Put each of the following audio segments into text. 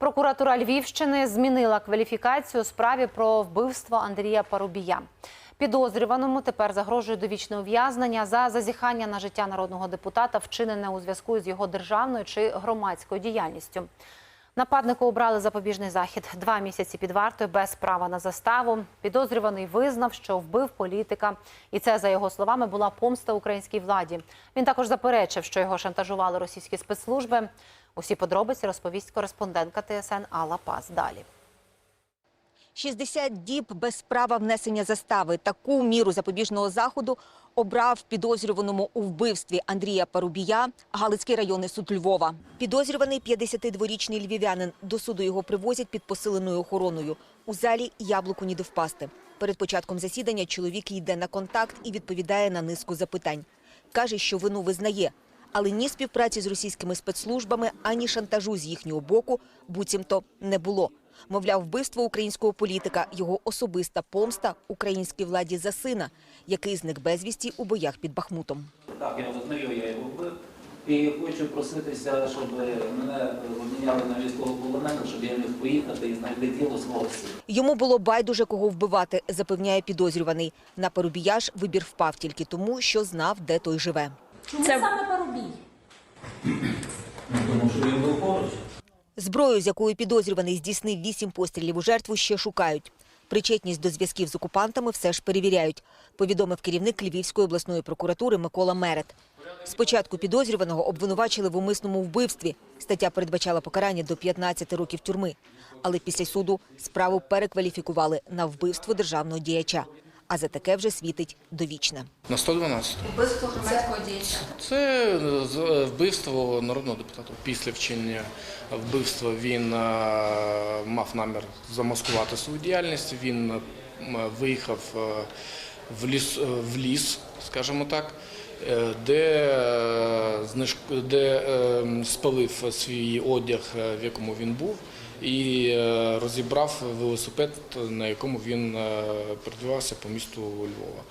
Прокуратура Львівщини змінила кваліфікацію у справі про вбивство Андрія Парубія. Підозрюваному тепер загрожує довічне ув'язнення за зазіхання на життя народного депутата, вчинене у зв'язку з його державною чи громадською діяльністю. Нападнику обрали запобіжний захід два місяці під вартою без права на заставу. Підозрюваний визнав, що вбив політика, і це за його словами була помста українській владі. Він також заперечив, що його шантажували російські спецслужби. Усі подробиці розповість кореспондентка ТСН Алла Пас. Далі. 60 діб без права внесення застави. Таку міру запобіжного заходу обрав підозрюваному у вбивстві Андрія Парубія Галицький районний суд Львова. Підозрюваний 52-річний львів'янин. До суду його привозять під посиленою охороною. У залі яблуку ніде впасти. Перед початком засідання чоловік йде на контакт і відповідає на низку запитань. Каже, що вину визнає, але ні співпраці з російськими спецслужбами, ані шантажу з їхнього боку буцімто не було. Мовляв, вбивство українського політика, його особиста помста українській владі за сина, який зник безвісті у боях під Бахмутом. Так, я визнаю, я його вбив. І хочу проситися, щоб мене обміняли на військовополонених, щоб я міг поїхати і знайти тіло свого сина. Йому було байдуже кого вбивати, запевняє підозрюваний. На Парубія ж вибір впав тільки тому, що знав, де той живе. Чому саме Парубій? Тому що він. Зброю, з якою підозрюваний здійснив вісім пострілів у жертву, ще шукають. Причетність до зв'язків з окупантами все ж перевіряють, повідомив керівник Львівської обласної прокуратури Микола Мерет. Спочатку підозрюваного обвинувачили в умисному вбивстві. Стаття передбачала покарання до 15 років тюрми. Але після суду справу перекваліфікували на вбивство державного діяча. А за таке вже світить довічне. На 112. Вбивство громадського діяча. Це вбивство народного депутата. Після вчинення вбивства він е, мав намір замаскувати свою діяльність. Він е, виїхав е, в ліс, в ліс, скажімо так, де, де спалив свій одяг, в якому він був, і е, розібрав велосипед, на якому він передвивався по місту Львова.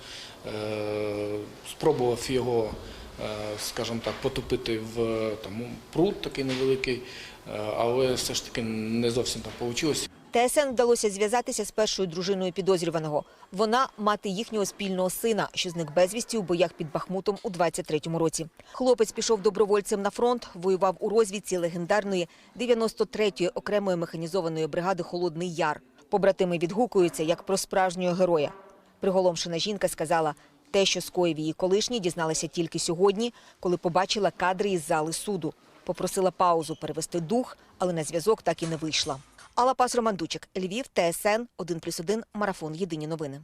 Е, Спробував його, е, скажімо так, потопити в там, пруд такий невеликий, е, але все ж таки не зовсім так вийшло. ТСН вдалося зв'язатися з першою дружиною підозрюваного. Вона мати їхнього спільного сина, що зник безвісті у боях під Бахмутом у 23-му році. Хлопець пішов добровольцем на фронт, воював у розвідці легендарної 93-ї окремої механізованої бригади Холодний Яр. Побратими відгукуються як про справжнього героя. Приголомшена жінка сказала, те, що скоїв її колишній, дізналася тільки сьогодні, коли побачила кадри із зали суду. Попросила паузу перевести дух, але на зв'язок так і не вийшла. Алла Пас Романдучик, Львів, ТСН 1+,1, Марафон. Єдині новини.